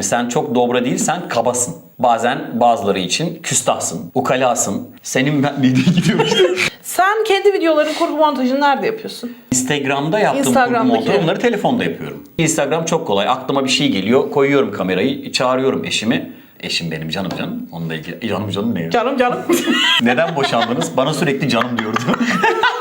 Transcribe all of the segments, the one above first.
Sen çok dobra değilsen kabasın. Bazen bazıları için küstahsın, ukalasın. Senin ben dediği gidiyor işte. Sen kendi videoların kurgu montajını nerede yapıyorsun? Instagram'da yaptığım kurgu montajı onları telefonda yapıyorum. Instagram çok kolay. Aklıma bir şey geliyor. Koyuyorum kamerayı. Çağırıyorum eşimi. Eşim benim canım canım. Onunla ilgili. Canım canım ne ya? Canım canım. Neden boşandınız? Bana sürekli canım diyordu.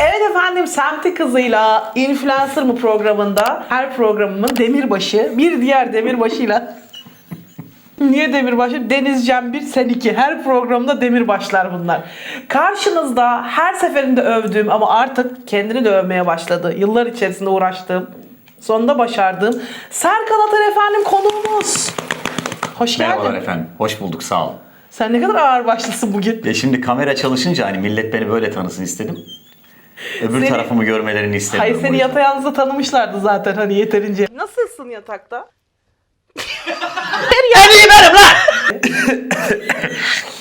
evet efendim Semti Kızı'yla Influencer mı programında her programımın demirbaşı bir diğer demirbaşıyla Niye demirbaşı? Deniz Cem 1, sen 2. Her programda demirbaşlar bunlar. Karşınızda her seferinde övdüğüm ama artık kendini de övmeye başladı. Yıllar içerisinde uğraştığım, sonunda başardığım Serkan Atar efendim konuğumuz. Hoş geldin. Merhabalar efendim. Hoş bulduk sağ olun. Sen ne kadar ağır başlısın bugün. Ya şimdi kamera çalışınca hani millet beni böyle tanısın istedim. Öbür Seni- tarafımı görmelerini istemiyorum. Hayır seni yatağınızda tanımışlardı zaten hani yeterince. Nasılsın yatakta?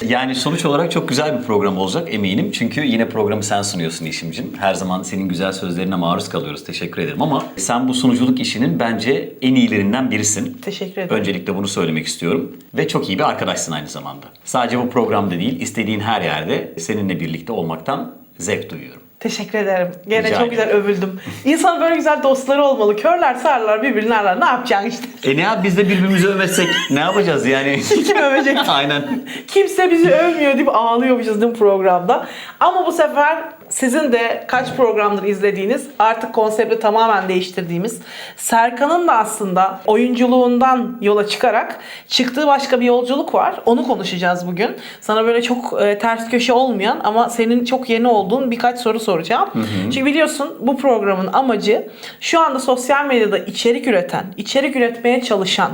Yani sonuç olarak çok güzel bir program olacak eminim. Çünkü yine programı sen sunuyorsun Yeşim'cim. Her zaman senin güzel sözlerine maruz kalıyoruz. Teşekkür ederim ama sen bu sunuculuk işinin bence en iyilerinden birisin. Teşekkür ederim. Öncelikle bunu söylemek istiyorum. Ve çok iyi bir arkadaşsın aynı zamanda. Sadece bu programda değil, istediğin her yerde seninle birlikte olmaktan zevk duyuyorum. Teşekkür ederim. Gene Rica çok güzel övüldüm. İnsan böyle güzel dostları olmalı. Körler sarlar birbirini ararlar. Ne yapacaksın işte? E ne yap biz de birbirimizi övmezsek ne yapacağız yani? Kim övecek? Aynen. Kimse bizi övmüyor deyip ağlıyormuşuz mi programda? Ama bu sefer sizin de kaç programdır izlediğiniz artık konsepti tamamen değiştirdiğimiz Serkan'ın da aslında oyunculuğundan yola çıkarak çıktığı başka bir yolculuk var. Onu konuşacağız bugün. Sana böyle çok e, ters köşe olmayan ama senin çok yeni olduğun birkaç soru soracağım. Çünkü biliyorsun bu programın amacı şu anda sosyal medyada içerik üreten, içerik üretmeye çalışan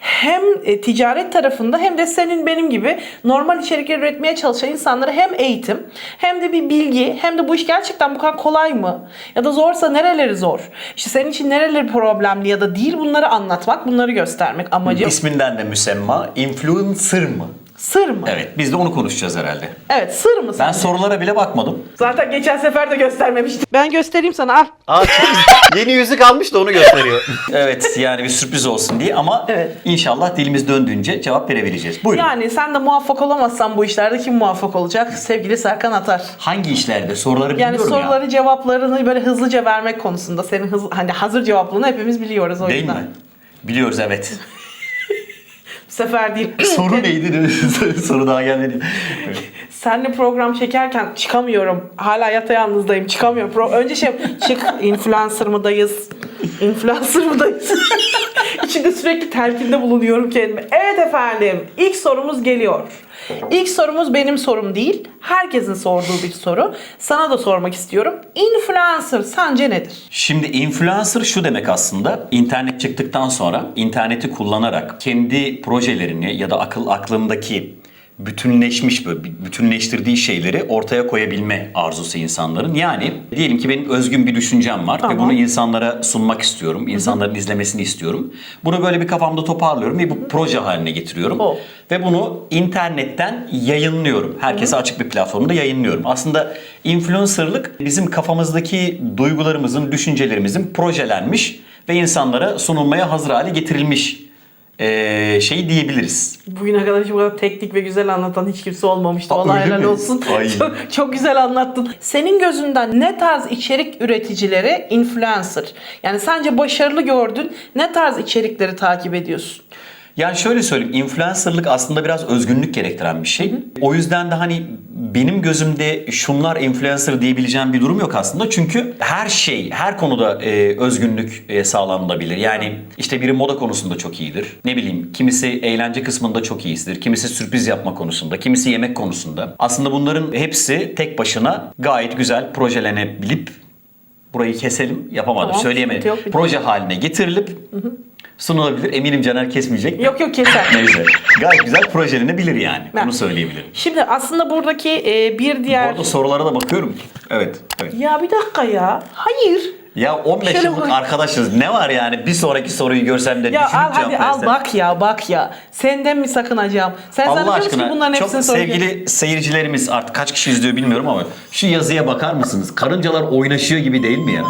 hem e, ticaret tarafında hem de senin benim gibi normal içerikler üretmeye çalışan insanlara hem eğitim hem de bir bilgi hem de bu iş gerçekten bu kadar kolay mı? Ya da zorsa nereleri zor? İşte senin için nereleri problemli ya da değil bunları anlatmak, bunları göstermek amacı. İsminden de müsemma. Influencer mı? Sır mı? Evet biz de onu konuşacağız herhalde. Evet, sır mı? Ben sence? sorulara bile bakmadım. Zaten geçen sefer de göstermemiştim. Ben göstereyim sana al. Aa, yeni yüzük almış da onu gösteriyor. evet yani bir sürpriz olsun diye ama Evet. inşallah dilimiz döndüğünce cevap verebileceğiz. Buyurun. Yani sen de muvaffak olamazsan bu işlerde kim muvaffak olacak? Sevgili Serkan Atar. Hangi işlerde soruları Yani biliyorum soruları cevaplarını böyle hızlıca vermek konusunda senin hız, hani hazır cevaplığını hepimiz biliyoruz o. Değil yüzden. mi? Biliyoruz evet. Sefer değil. Soru neydi? Soru daha gelmedi. Seninle program çekerken çıkamıyorum. Hala yatayalnızdayım. Çıkamıyorum. Pro- Önce şey çık influencer mıdayız? Influencer mıdayız? İçinde sürekli telkinde bulunuyorum kendime. Evet efendim. İlk sorumuz geliyor. İlk sorumuz benim sorum değil. Herkesin sorduğu bir soru. Sana da sormak istiyorum. Influencer sence nedir? Şimdi influencer şu demek aslında. İnternet çıktıktan sonra interneti kullanarak kendi projelerini ya da akıl aklındaki bütünleşmiş böyle bütünleştirdiği şeyleri ortaya koyabilme arzusu insanların. Yani diyelim ki benim özgün bir düşüncem var ve Tamam. bunu insanlara sunmak istiyorum. İnsanların izlemesini istiyorum. Bunu böyle bir kafamda toparlıyorum ve bu proje haline getiriyorum. O. Ve bunu internetten yayınlıyorum. Herkese açık bir platformda yayınlıyorum. Aslında influencerlık bizim kafamızdaki duygularımızın, düşüncelerimizin projelenmiş ve insanlara sunulmaya hazır hale getirilmiş eee şey diyebiliriz. Bugüne kadar hiç bu kadar teknik ve güzel anlatan hiç kimse olmamıştı. Aa, Vallahi helal mi? olsun. Ay. Çok, çok güzel anlattın. Senin gözünden ne tarz içerik üreticileri influencer? Yani sence başarılı gördün ne tarz içerikleri takip ediyorsun? Yani şöyle söyleyeyim, influencerlık aslında biraz özgünlük gerektiren bir şey. O yüzden de hani benim gözümde şunlar influencer diyebileceğim bir durum yok aslında. Çünkü her şey, her konuda e, özgünlük e, sağlanılabilir. Yani işte biri moda konusunda çok iyidir. Ne bileyim, kimisi eğlence kısmında çok iyisidir. Kimisi sürpriz yapma konusunda, kimisi yemek konusunda. Aslında bunların hepsi tek başına gayet güzel projelenebilip burayı keselim yapamadım Tamam, söyleyemedim. yok. Proje haline getirilip sunulabilir. Eminim Caner kesmeyecek. Yok yok keser. Neyse. Gayet güzel projelenebilir yani. Ben- Bunu söyleyebilirim. Şimdi aslında buradaki e, bir Bu diğer... arada sorulara da bakıyorum. Evet. evet. Ya bir dakika ya. Hayır. Ya 15 Şöyle yıllık bak- arkadaşız. Ne var yani? Bir sonraki soruyu görsem de Ya düşünüp al hadi cevap al versem. bak ya bak ya. Senden mi sakınacağım? Sen Allah zannediyor musun ki aşkına bunların çok hepsini soracağım? sevgili seyircilerimiz artık kaç kişi izliyor bilmiyorum ama şu yazıya bakar mısınız? Karıncalar oynaşıyor gibi değil mi ya?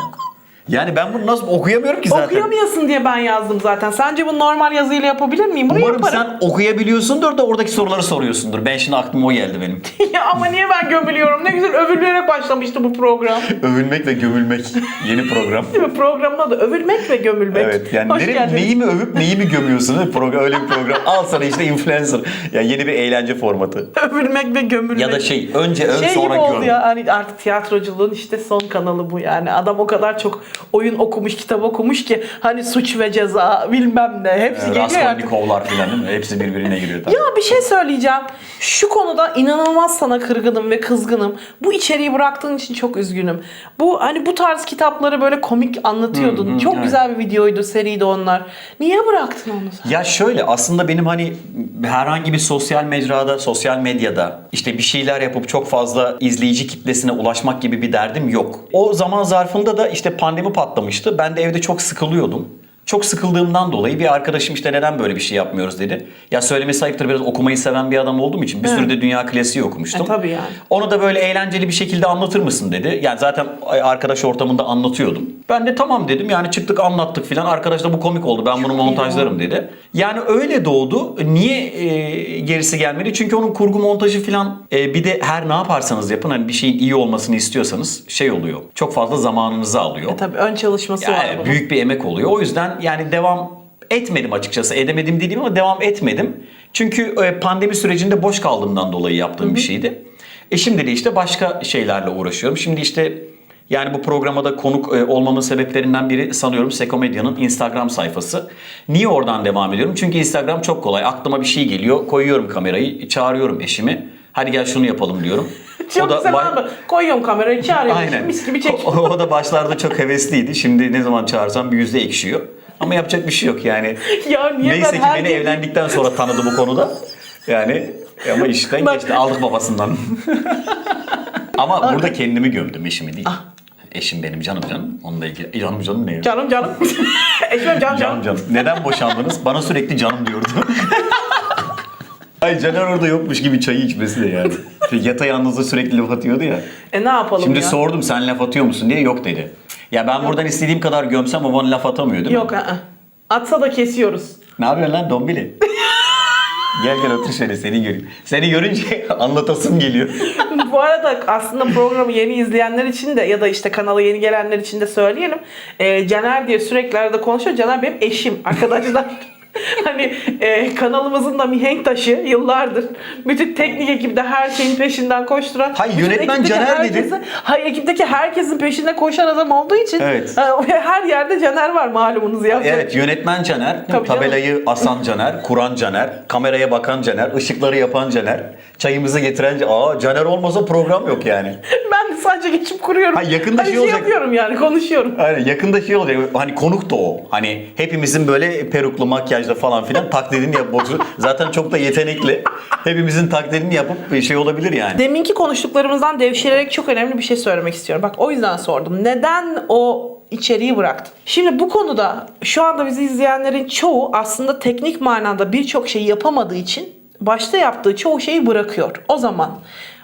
Yani ben bunu nasıl okuyamıyorum ki zaten. Okuyamıyorsun diye ben yazdım zaten. Sence bu normal yazıyla yapabilir miyim? Bunu Umarım yaparım. sen okuyabiliyorsundur da oradaki soruları soruyorsundur. Ben şimdi aklıma o geldi benim. ya ama niye ben gömülüyorum? Ne güzel övülülerek başlamıştı bu program. Övülmek ve gömülmek yeni program. Değil mi? Programın adı övülmek ve gömülmek. Evet yani Hoş nere- neyi mi övüp neyi mi gömüyorsun? Program, öyle bir program. Al sana işte influencer. Yani yeni bir eğlence formatı. Övülmek ve gömülmek. Ya da şey önce ön şey sonra gibi oldu göm. ya hani artık tiyatroculuğun işte son kanalı bu yani. Adam o kadar çok oyun okumuş, kitap okumuş ki hani suç ve ceza bilmem ne hepsi geliyor artık. Raskolnikovlar falan değil mi? Hepsi birbirine giriyor. tabii. Ya bir şey söyleyeceğim. Şu konuda inanılmaz sana kırgınım ve kızgınım. Bu içeriği bıraktığın için çok üzgünüm. Bu hani bu tarz kitapları böyle komik anlatıyordun. çok evet. güzel bir videoydu, seriydi onlar. Niye bıraktın onu sen? Ya şöyle aslında benim hani herhangi bir sosyal mecrada, sosyal medyada işte bir şeyler yapıp çok fazla izleyici kitlesine ulaşmak gibi bir derdim yok. O zaman zarfında da işte pandemi patlamıştı. Ben de evde çok sıkılıyordum. Çok sıkıldığımdan dolayı bir arkadaşım işte neden böyle bir şey yapmıyoruz dedi. Ya söylemesi ayıptır biraz okumayı seven bir adam olduğum için bir sürü de dünya klasiği okumuştum. E, tabii yani. Onu da böyle eğlenceli bir şekilde anlatır mısın dedi. Yani zaten arkadaş ortamında anlatıyordum. Ben de tamam dedim. Yani çıktık anlattık filan. Arkadaş da bu komik oldu. Ben bunu montajlarım dedi. Yani öyle doğdu. Niye e, gerisi gelmedi? Çünkü onun kurgu montajı filan e, bir de her ne yaparsanız yapın hani bir şeyin iyi olmasını istiyorsanız şey oluyor. Çok fazla zamanınızı alıyor. E tabii ön çalışması var Yani bunun. büyük bir emek oluyor. O yüzden yani devam etmedim açıkçası. Edemedim dediğim ama devam etmedim. Çünkü e, pandemi sürecinde boş kaldığımdan dolayı yaptığım bir şeydi. E şimdi de işte başka şeylerle uğraşıyorum. Şimdi işte yani bu programa da konuk e, olmamın sebeplerinden biri sanıyorum Sekomedya'nın Instagram sayfası. Niye oradan devam ediyorum? Çünkü Instagram çok kolay. Aklıma bir şey geliyor. Koyuyorum kamerayı, çağırıyorum eşimi. Hadi gel şunu yapalım diyorum. Çok güzel ba- abi. Koyuyorum kamerayı çağırıyorum. Aynen. Mis gibi çek. O, o da başlarda çok hevesliydi. Şimdi ne zaman çağırsam bir yüzde ekşiyor. Ama yapacak bir şey yok yani. ya niye Neyse ben ki her beni gün- evlendikten sonra tanıdı bu konuda. Yani ama işten Bak- geçti. Aldık babasından. ama burada kendimi gömdüm eşimi değil. Ah. Eşim benim canım canım. Onunla ilgili. Canım canım ne ya? Canım canım. Eşim canım Canım canım. canım. Neden boşandınız? Bana sürekli canım diyordu. Ay Caner orada yokmuş gibi çayı içmesi de yani. Yata yalnızda sürekli laf atıyordu ya. E ne yapalım Şimdi ya? sordum sen laf atıyor musun diye yok dedi. Ya ben buradan istediğim kadar gömsem o bana laf atamıyor değil mi? Yok ı Atsa da kesiyoruz. Ne yapıyorsun lan dombili? gel gel otur şöyle seni göreyim. Seni görünce anlatasım geliyor. Bu arada aslında programı yeni izleyenler için de ya da işte kanala yeni gelenler için de söyleyelim. Ee, Caner diye sürekli arada konuşuyor. Caner benim eşim arkadaşlar. hani e, kanalımızın da mihenk taşı yıllardır. Bütün teknik ekipte her şeyin peşinden koşturan. Hayır, yönetmen Caner dedi. herkesi- Hayır ekipteki herkesin peşinde koşan adam olduğu için. Evet. e, her yerde Caner var malumunuz. Yapacak Evet yönetmen Caner? Tabii canım. tabelayı asan Caner, kuran Caner, kameraya bakan Caner, ışıkları yapan Caner, çayımızı getiren. Aa Caner olmasa program yok yani. Ben de sadece geçip kuruyorum. Ha, yakında hani şey olacak. yapıyorum yani konuşuyorum. Aynen yakında şey olacak hani konuk da o. Hani hepimizin böyle peruklu makyajla falan filan taklidini yapıp zaten çok da yetenekli. Hepimizin taklidini yapıp bir şey olabilir yani. Deminki konuştuklarımızdan devşirerek çok önemli bir şey söylemek istiyorum. Bak o yüzden sordum. Neden o içeriği bıraktın? Şimdi bu konuda şu anda bizi izleyenlerin çoğu aslında teknik manada birçok şeyi yapamadığı için başta yaptığı çoğu şeyi bırakıyor. O zaman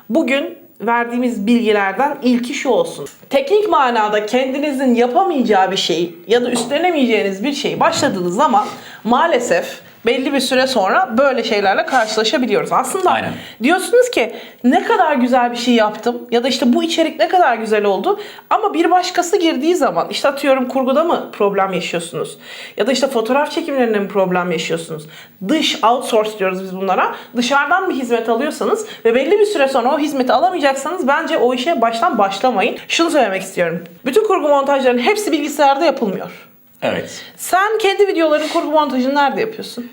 bugün verdiğimiz bilgilerden ilki şu olsun. Teknik manada kendinizin yapamayacağı bir şeyi ya da üstlenemeyeceğiniz bir şeyi başladığınız zaman maalesef belli bir süre sonra böyle şeylerle karşılaşabiliyoruz. Aslında Aynen. Diyorsunuz ki ne kadar güzel bir şey yaptım ya da işte bu içerik ne kadar güzel oldu ama bir başkası girdiği zaman işte atıyorum kurguda mı problem yaşıyorsunuz ya da işte fotoğraf çekimlerinde mi problem yaşıyorsunuz? Dış outsource diyoruz biz bunlara. Dışarıdan bir hizmet alıyorsanız ve belli bir süre sonra o hizmeti alamayacaksanız bence o işe baştan başlamayın. Şunu söylemek istiyorum. Bütün kurgu montajların hepsi bilgisayarda yapılmıyor. Evet. Sen kendi videoların kurgu montajını nerede yapıyorsun?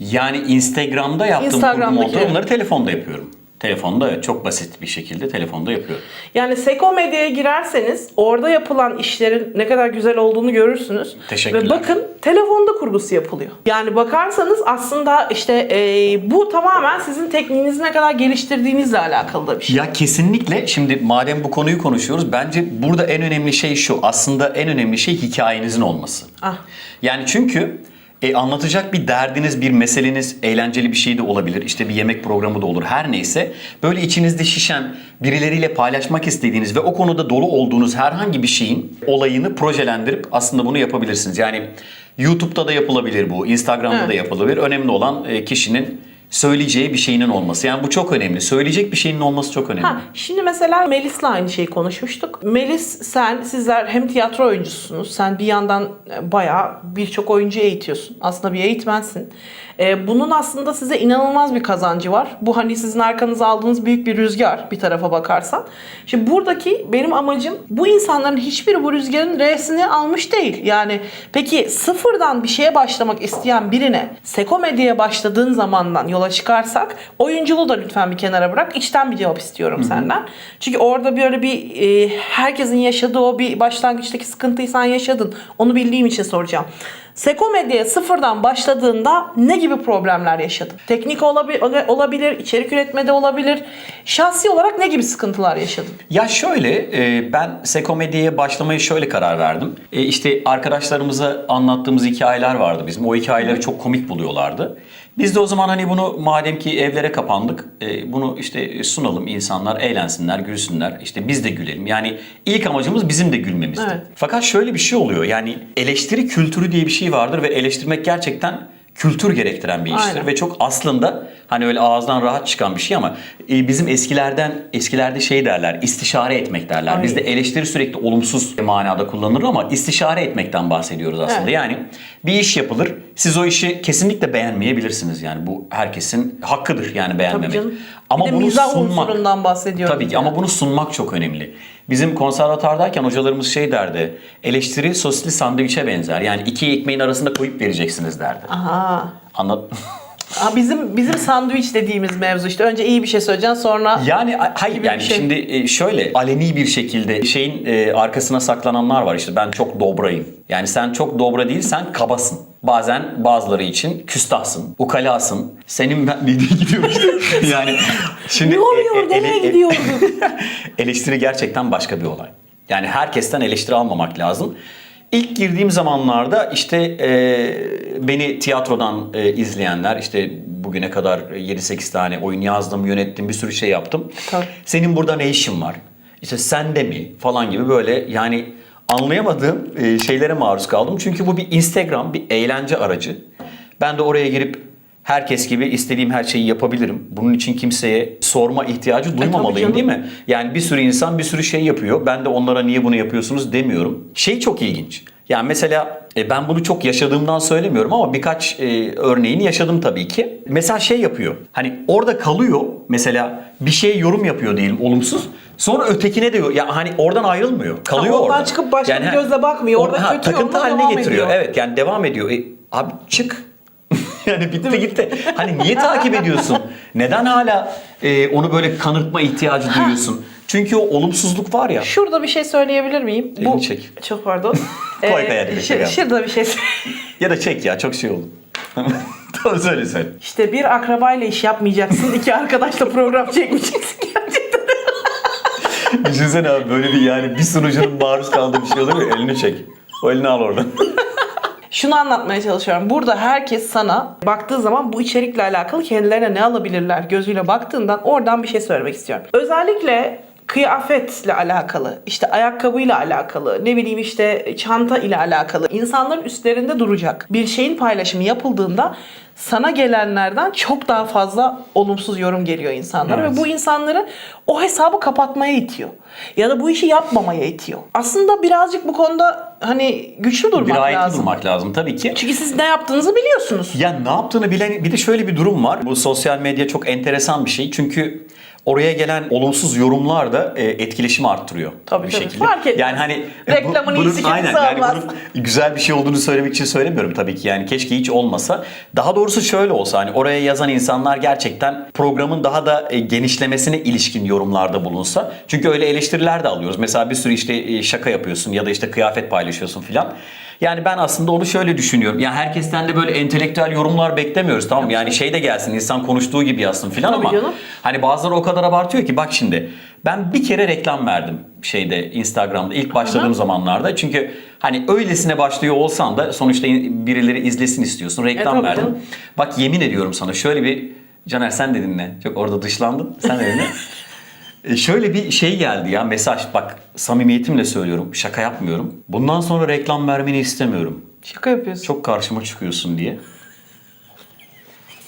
Yani Instagram'da yaptığım kurgu montajı onları telefonda yapıyorum. Telefonda evet, çok basit bir şekilde telefonda yapıyorum. Yani Seko Medya'ya girerseniz orada yapılan işlerin ne kadar güzel olduğunu görürsünüz. Teşekkürler. Ve bakın telefonda kurgusu yapılıyor. Yani bakarsanız aslında işte e, bu tamamen sizin tekniğinizi ne kadar geliştirdiğinizle alakalı da bir şey. Ya kesinlikle şimdi madem bu konuyu konuşuyoruz bence burada en önemli şey şu. Aslında en önemli şey hikayenizin olması. Ah. Yani çünkü E, anlatacak bir derdiniz, bir meseleniz, eğlenceli bir şey de olabilir. İşte bir yemek programı da olur. Her neyse. Böyle içinizde şişen, birileriyle paylaşmak istediğiniz ve o konuda dolu olduğunuz herhangi bir şeyin olayını projelendirip aslında bunu yapabilirsiniz. Yani YouTube'da da yapılabilir bu, Instagram'da Evet. da yapılabilir. Önemli olan e, kişinin söyleyeceği bir şeyinin olması. Yani bu çok önemli. Söyleyecek bir şeyinin olması çok önemli. Ha, şimdi mesela Melis'le aynı şeyi konuşmuştuk. Melis sen, sizler hem tiyatro oyuncusunuz. Sen bir yandan e, bayağı birçok oyuncu eğitiyorsun. Aslında bir eğitmensin. E, bunun aslında size inanılmaz bir kazancı var. Bu hani sizin arkanıza aldığınız büyük bir rüzgar bir tarafa bakarsan. Şimdi buradaki benim amacım bu insanların hiçbiri bu rüzgarın R'sini almış değil. Yani peki sıfırdan bir şeye başlamak isteyen birine Sekomedya'ya başladığın zamandan yola çıkarsak oyunculuğu da lütfen bir kenara bırak. İçten bir cevap istiyorum senden. Çünkü orada böyle bir e, herkesin yaşadığı o bir başlangıçtaki sıkıntıyı sen yaşadın. Onu bildiğim için soracağım. Sekomedya'ya sıfırdan başladığında ne gibi problemler yaşadın? Teknik olabi- olabilir, içerik üretmede olabilir. Şahsi olarak ne gibi sıkıntılar yaşadın? Ya şöyle, e, ben Sekomedi'ye başlamaya şöyle karar verdim. E, işte arkadaşlarımıza anlattığımız hikayeler vardı bizim. O hikayeleri çok komik buluyorlardı. Biz de o zaman hani bunu madem ki evlere kapandık, e, bunu işte sunalım insanlar eğlensinler, gülsünler. İşte biz de gülelim. Yani ilk amacımız bizim de gülmemizdi. Evet. Fakat şöyle bir şey oluyor. Yani eleştiri kültürü diye bir şey vardır ve eleştirmek gerçekten kültür gerektiren bir iştir Aynen. ve çok aslında hani öyle ağızdan rahat çıkan bir şey ama e, bizim eskilerden eskilerde şey derler istişare etmek derler. Ay. Bizde eleştiri sürekli olumsuz manada kullanılır ama istişare etmekten bahsediyoruz aslında. Evet. Yani bir iş yapılır. Siz o işi kesinlikle beğenmeyebilirsiniz yani bu herkesin hakkıdır yani beğenmemek. Ama bir de bunu mizah sunmak unsurundan bahsediyorum. Tabii ki yani. ama bunu sunmak çok önemli. Bizim konservatardayken hocalarımız şey derdi. Eleştiri sosisli sandviçe benzer. Yani iki ekmeğin arasında koyup vereceksiniz derdi. Aha. Anlat. Ha, bizim bizim sandviç dediğimiz mevzu işte. Önce iyi bir şey söyleyeceksin sonra Yani hayır yani şey. şimdi e, şöyle aleni bir şekilde şeyin e, arkasına saklananlar var işte ben çok dobrayım. Yani sen çok dobra değil sen kabasın. Bazen bazıları için küstahsın, ukalasın. Senin ben dediği gidiyor işte. yani şimdi ne oluyor? e- Nereye gidiyorduk? eleştiri gerçekten başka bir olay. Yani herkesten eleştiri almamak lazım. İlk girdiğim zamanlarda işte e, beni tiyatrodan e, izleyenler işte bugüne kadar 7-8 tane oyun yazdım, yönettim, bir sürü şey yaptım. Tabii. Senin burada ne işin var? İşte sende mi falan gibi böyle yani anlayamadığım e, şeylere maruz kaldım. Çünkü bu bir Instagram, bir eğlence aracı. Ben de oraya girip herkes gibi istediğim her şeyi yapabilirim. Bunun için kimseye sorma ihtiyacı duymamalıyım canım. değil mi? Yani bir sürü insan bir sürü şey yapıyor. Ben de onlara niye bunu yapıyorsunuz demiyorum. Şey çok ilginç. Yani mesela e, ben bunu çok yaşadığımdan söylemiyorum ama birkaç e, örneğini yaşadım tabii ki. Mesela şey yapıyor. Hani orada kalıyor mesela bir şey yorum yapıyor diyelim olumsuz. Sonra ötekine de ya hani oradan ayrılmıyor. Kalıyor Ha, oradan orada. çıkıp başka bir ha, gözle bakmıyor. Orada ha, kötü takıntı haline getiriyor. ediyor. Evet yani devam ediyor. E, abi çık. yani bitti gitti. Hani niye takip ediyorsun? Neden hala e, onu böyle kanırtma ihtiyacı duyuyorsun? Çünkü o olumsuzluk var ya. Şurada bir şey söyleyebilir miyim? Elini çek. Çok pardon. Ee, bir şur- şey şurada bir şey Ya da çek ya çok şey oldu. tamam söyle söyle. İşte bir akrabayla iş yapmayacaksın. iki arkadaşla program çekmeyeceksin. Düşünsene abi böyle bir yani bir sunucunun maruz kaldığı bir şey olur ya elini çek. O elini al oradan. Şunu anlatmaya çalışıyorum. Burada herkes sana baktığı zaman bu içerikle alakalı kendilerine ne alabilirler gözüyle baktığından oradan bir şey söylemek istiyorum. Özellikle kıyafetle alakalı, işte ayakkabıyla alakalı, ne bileyim işte çanta ile alakalı insanların üstlerinde duracak bir şeyin paylaşımı yapıldığında sana gelenlerden çok daha fazla olumsuz yorum geliyor insanlara Evet. ve bu insanları o hesabı kapatmaya itiyor. Ya da bu işi yapmamaya itiyor. Aslında birazcık bu konuda hani güçlü durmak Dirayetli lazım. durmak lazım tabii ki. Çünkü siz ne yaptığınızı biliyorsunuz. Ya ne yaptığını bilen bir de şöyle bir durum var. Bu sosyal medya çok enteresan bir şey. Çünkü oraya gelen olumsuz yorumlar da e, etkileşimi arttırıyor Tabii, bir tabii. şekilde. Fark etmez. Yani hani Reklamın iyisi kimse aynen yani bunun güzel bir şey olduğunu söylemek için söylemiyorum tabii ki. Yani keşke hiç olmasa. Daha doğrusu şöyle olsa hani oraya yazan insanlar gerçekten programın daha da e, genişlemesine ilişkin yorumlarda bulunsa. Çünkü öyle eleştiriler de alıyoruz. Mesela bir sürü işte e, şaka yapıyorsun ya da işte kıyafet paylaşıyorsun filan. Yani ben aslında onu şöyle düşünüyorum. Yani herkesten de böyle entelektüel yorumlar beklemiyoruz tamam mı? Yani şey de gelsin insan konuştuğu gibi yazsın filan ama canım. hani bazıları o kadar abartıyor ki bak şimdi Ben bir kere reklam verdim şeyde Instagram'da ilk başladığım zamanlarda. Çünkü hani öylesine başlıyor olsan da sonuçta birileri izlesin istiyorsun. Reklam tabii verdim. canım. Bak yemin ediyorum sana şöyle bir Caner sen de dinle. Çok orada dışlandın. Sen de dinle. E, Şöyle bir şey geldi ya mesaj bak samimiyetimle söylüyorum şaka yapmıyorum. Bundan sonra reklam vermeni istemiyorum. Şaka yapıyorsun. Çok karşıma çıkıyorsun diye.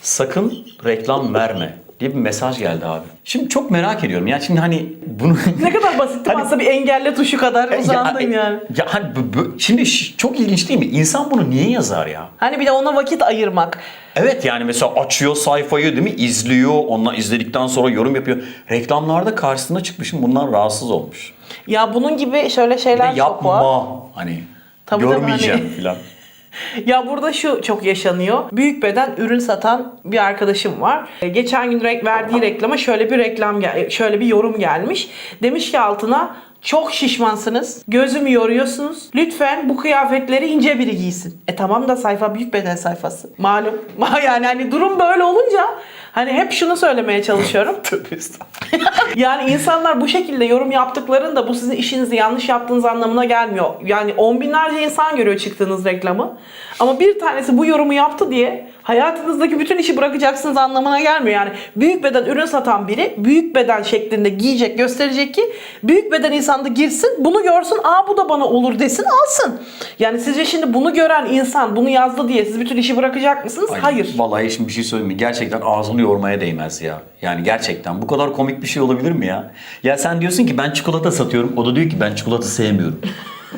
Sakın reklam verme diye bir mesaj geldi abi. Şimdi çok merak ediyorum. Ya şimdi hani bunu Ne kadar basit Hani- aslında bir engelle tuşu kadar uzandın ya, yani. Ya hani şimdi çok ilginç değil mi? İnsan bunu niye yazar ya? Hani bir de ona vakit ayırmak. Evet yani mesela açıyor sayfayı değil mi? İzliyor. Onunla izledikten sonra yorum yapıyor. Reklamlarda karşısına çıkmışım bundan rahatsız olmuş. Ya bunun gibi şöyle şeyler de çok var. yapma hani Tabii tabii görmeyeceğim hani- filan. Ya burada şu çok yaşanıyor. Büyük beden ürün satan bir arkadaşım var. E, Geçen gün verdiği reklama şöyle bir reklam gel şöyle bir yorum gelmiş. Demiş ki altına çok şişmansınız. Gözümü yoruyorsunuz. Lütfen bu kıyafetleri ince biri giysin. E tamam da sayfa büyük beden sayfası. Malum. Yani hani durum böyle olunca hani hep şunu söylemeye çalışıyorum. Tövbe. Yani insanlar bu şekilde yorum yaptıklarında bu sizin işinizi yanlış yaptığınız anlamına gelmiyor. Yani on binlerce insan görüyor çıktığınız reklamı. Ama bir tanesi bu yorumu yaptı diye hayatınızdaki bütün işi bırakacaksınız anlamına gelmiyor. Yani büyük beden ürün satan biri büyük beden şeklinde giyecek gösterecek ki büyük beden insan da girsin bunu görsün aa bu da bana olur desin alsın. Yani sizce şimdi bunu gören insan bunu yazdı diye siz bütün işi bırakacak mısınız? Ay, Hayır. Vallahi şimdi bir şey söyleyeyim mi? Gerçekten ağzını yormaya değmez ya. Yani gerçekten bu kadar komik bir şey olabilir mi ya? Ya sen diyorsun ki ben çikolata satıyorum. O da diyor ki ben çikolata sevmiyorum.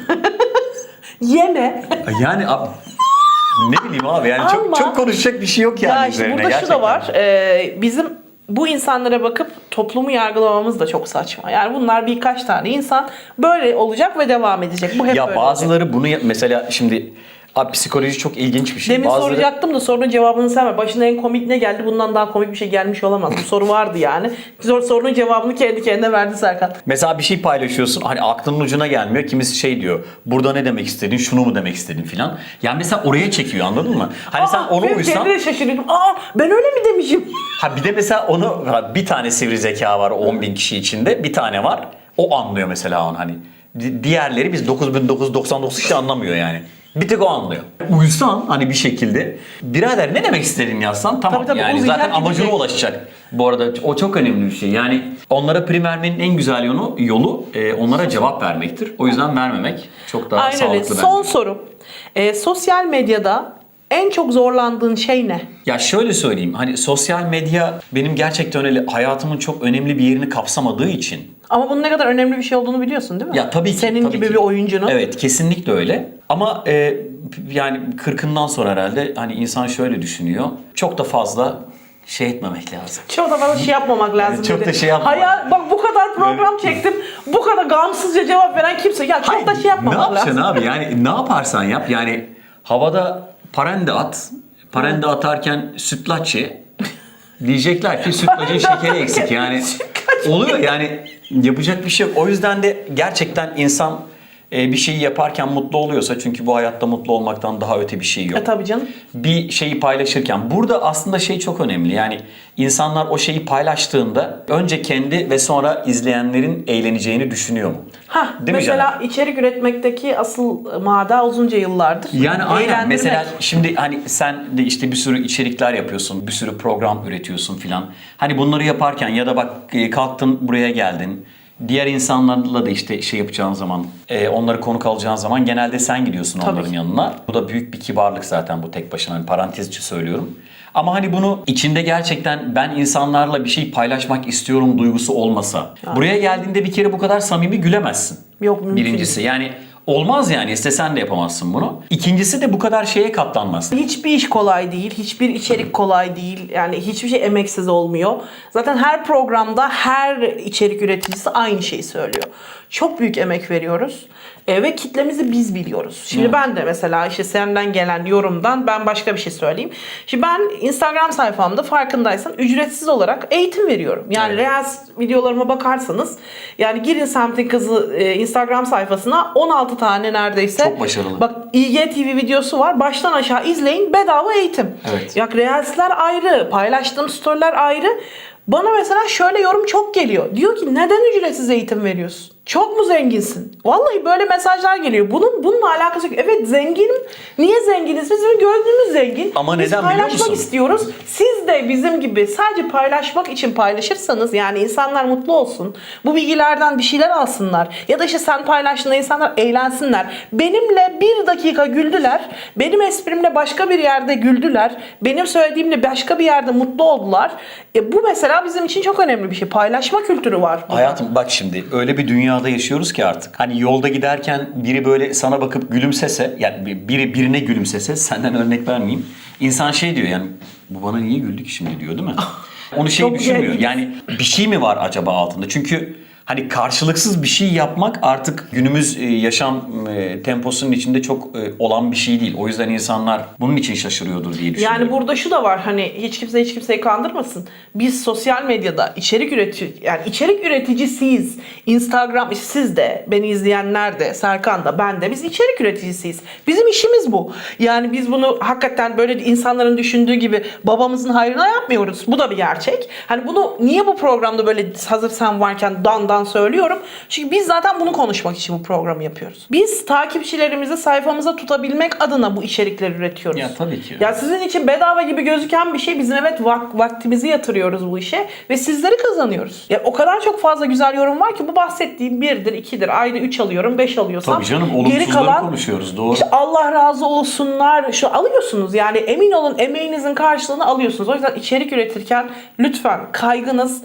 Yeme. Yani ab- ne bileyim abi yani çok Ama- çok konuşacak bir şey yok yani ya işte üzerine burada şu gerçekten. da var. Ee, bizim bu insanlara bakıp toplumu yargılamamız da çok saçma. Yani bunlar birkaç tane insan böyle olacak ve devam edecek. Bu hep Ya böyle olacak. bazıları bunu yap- mesela şimdi abi psikoloji çok ilginç bir şey. Demin bazıları soracaktım da sorunun cevabını sen ver. Başına en komik ne geldi? Bundan daha komik bir şey gelmiş olamaz. Bu soru vardı yani. Sor, sorunun cevabını kendi kendine verdi Serkan. Mesela bir şey paylaşıyorsun hani aklının ucuna gelmiyor. Kimisi şey diyor. Burada ne demek istedin? Şunu mu demek istedin filan. Yani mesela oraya çekiyor anladın mı? Hani sen Aa, onu ben uysan kendine şaşırıyorum. Aa ben öyle mi demişim? Ha bir de mesela onu bir tane sivri zeka var 10 bin kişi içinde bir tane var. O anlıyor mesela onu hani. Di- Diğerleri biz 9999 kişi anlamıyor yani. Bir tek o anlıyor. Uysan hani bir şekilde birader ne demek istedin yazsan tamam Tabii tabii, yani uzayacak, zaten amacına gidecek. ulaşacak. Bu arada o çok önemli bir şey. Yani onlara prim vermenin en güzel yolu, yolu e, onlara cevap vermektir. O yüzden vermemek çok daha Aynen öyle. sağlıklı bence. Son soru. Ee, sosyal medyada en çok zorlandığın şey ne? Ya şöyle söyleyeyim hani sosyal medya benim gerçekten öyle hayatımın çok önemli bir yerini kapsamadığı için Ama bunun ne kadar önemli bir şey olduğunu biliyorsun değil mi? Ya tabii ki. Senin tabii gibi ki. bir oyuncunun. Evet kesinlikle öyle. Ama e, yani kırkından sonra herhalde hani insan şöyle düşünüyor. Çok da fazla şey etmemek lazım. Çok da fazla şey yapmamak lazım. çok dedi. da şey yapmamak. Hayal, bak bu kadar program çektim. Bu kadar gamsızca cevap veren kimse. Ya çok da şey ne yapmamak yapacaksın lazım. abi yani ne yaparsan yap yani havada parende at. Parende atarken sütlaç ye. Diyecekler ki sütlacın şekeri eksik yani. Oluyor yani yapacak bir şey yok. O yüzden de gerçekten insan bir şeyi yaparken mutlu oluyorsa çünkü bu hayatta mutlu olmaktan daha öte bir şey yok E tabii canım. bir şeyi paylaşırken burada aslında şey çok önemli. Yani insanlar o şeyi paylaştığında önce kendi ve sonra izleyenlerin eğleneceğini düşünüyor mu? Ha Değil mi mesela Caner? içerik üretmekteki asıl mada uzunca yıllardır. Yani aynen mesela şimdi hani sen de işte bir sürü içerikler yapıyorsun, bir sürü program üretiyorsun filan. Hani bunları yaparken ya da bak e, kalktın buraya geldin. Diğer insanlarla da işte şey yapacağın zaman, e, onları konuk alacağın zaman genelde sen gidiyorsun Tabii onların yanına. Bu da büyük bir kibarlık zaten bu tek başına. Hani parantez içi söylüyorum. Ama hani bunu içinde gerçekten ben insanlarla bir şey paylaşmak istiyorum duygusu olmasa. Buraya geldiğinde bir kere bu kadar samimi gülemezsin. Yok, mümkün Birincisi yani olmaz yani istesen de yapamazsın bunu. İkincisi de bu kadar şeye katlanmaz. Hiçbir iş kolay değil, hiçbir içerik kolay değil. Yani hiçbir şey emeksiz olmuyor. Zaten her programda her içerik üreticisi aynı şeyi söylüyor. Çok büyük emek veriyoruz E, ve kitlemizi biz biliyoruz. Şimdi ben de mesela işte senden gelen yorumdan ben başka bir şey söyleyeyim. Şimdi ben Instagram sayfamda farkındaysan ücretsiz olarak eğitim veriyorum. Yani Evet. Reels videolarıma bakarsanız yani girin Semtin Kızı e, Instagram sayfasına 16 tane neredeyse. Çok başarılı. Bak IGTV videosu var. Baştan aşağı izleyin. Bedava eğitim. Evet. Ya Reels'ler ayrı. Paylaştığım storyler ayrı. Bana mesela şöyle yorum çok geliyor. Diyor ki neden ücretsiz eğitim veriyorsun? Çok mu zenginsin? Vallahi böyle mesajlar geliyor. Bunun bununla alakası yok. Evet zenginim. Niye zenginiz? Bizim gördüğümüz zengin. Ama Biz neden biliyor paylaşmak musun? istiyoruz. Siz de bizim gibi sadece paylaşmak için paylaşırsanız yani insanlar mutlu olsun. Bu bilgilerden bir şeyler alsınlar. Ya da işte sen paylaştığında insanlar eğlensinler. Benimle bir dakika güldüler. Benim esprimle başka bir yerde güldüler. Benim söylediğimle başka bir yerde mutlu oldular. E, bu mesela bizim için çok önemli bir şey. Paylaşma kültürü var. Hayatım bak şimdi öyle bir dünyada yaşıyoruz ki artık. Hani yolda giderken biri böyle sana bakıp gülümsese yani biri birine gülümsese senden örnek vermeyeyim. İnsan şey diyor yani bu bana niye güldü ki şimdi diyor değil mi? Onu şey Çok düşünmüyor. Yani bir şey mi var acaba altında? Çünkü hani karşılıksız bir şey yapmak artık günümüz e, yaşam e, temposunun içinde çok e, olan bir şey değil. O yüzden insanlar bunun için şaşırıyordur diye düşünüyorum. Yani burada şu da var hani hiç kimse hiç kimseyi kandırmasın. Biz sosyal medyada içerik üretici yani içerik üreticisiyiz. Instagram siz de beni izleyenler de Serkan da ben de biz içerik üreticisiyiz. Bizim işimiz bu. Yani biz bunu hakikaten böyle insanların düşündüğü gibi babamızın hayrına yapmıyoruz. Bu da bir gerçek. Hani bunu niye bu programda böyle hazır sen varken dan dan söylüyorum. Çünkü biz zaten bunu konuşmak için bu programı yapıyoruz. Biz takipçilerimizi sayfamıza tutabilmek adına bu içerikleri üretiyoruz. Ya tabii ki. Ya sizin için bedava gibi gözüken bir şey. Bizim evet vak- vaktimizi yatırıyoruz bu işe ve sizleri kazanıyoruz. Ya o kadar çok fazla güzel yorum var ki bu bahsettiğim birdir, ikidir. Ayda üç alıyorum, beş alıyorsam. Tabii canım geri olumsuzları kalan konuşuyoruz doğru. işte Allah razı olsunlar. Şu alıyorsunuz yani emin olun emeğinizin karşılığını alıyorsunuz. O yüzden içerik üretirken lütfen kaygınız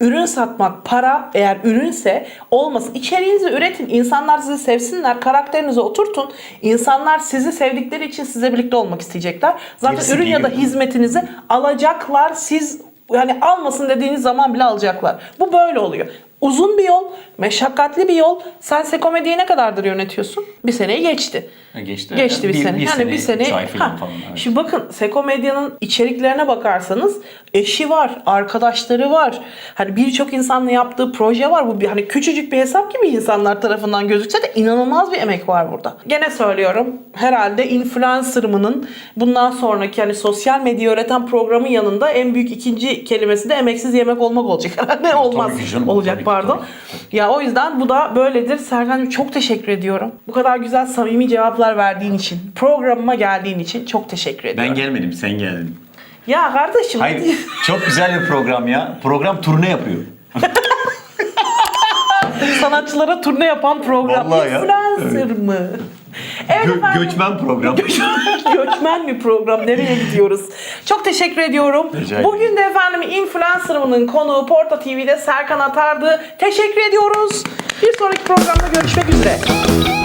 ürün satmak, para eğer ürünse olmasın. İçeriğinizi üretin. insanlar sizi sevsinler. Karakterinizi oturtun. İnsanlar sizi sevdikleri için size birlikte olmak isteyecekler. Zaten Gerisi ürün ya da hizmetinizi alacaklar. Siz yani almasın dediğiniz zaman bile alacaklar. Bu böyle oluyor. Uzun bir yol, meşakkatli bir yol. Sen Sekomedi'yi ne kadardır yönetiyorsun? Bir seneyi geçti. Ha, Geçti. Geçti bir, sene. yani bir sene. üç ay falan Ha, falan. evet. Şimdi bakın Seko Medya'nın içeriklerine bakarsanız eşi var, arkadaşları var. Hani birçok insanla yaptığı proje var. Bu bir hani küçücük bir hesap gibi insanlar tarafından gözükse de inanılmaz bir emek var burada. Gene söylüyorum. Herhalde influencer'ımının bundan sonraki hani sosyal medya öğreten programın yanında en büyük ikinci kelimesi de emeksiz yemek olmak olacak. Herhalde olmaz. canım, olacak tabii ki, pardon. Ya o yüzden bu da böyledir. Serkan'cığım çok teşekkür ediyorum. Bu kadar güzel samimi cevaplar verdiğin için, programıma geldiğin için çok teşekkür ediyorum. Ben gelmedim, sen geldin. Ya kardeşim Hayır, çok güzel bir program ya. Program turne yapıyor. sanatçılara turne yapan program. Vallahi ya. Influencer mı? Evet Gö- efendim. göçmen program. Göçmen bir program. Nereye gidiyoruz? Çok teşekkür ediyorum. Rica ederim. Bugün de efendim Influencer'ımın konuğu Porta TV'de Serkan Atar'dı. Teşekkür ediyoruz. Bir sonraki programda görüşmek üzere.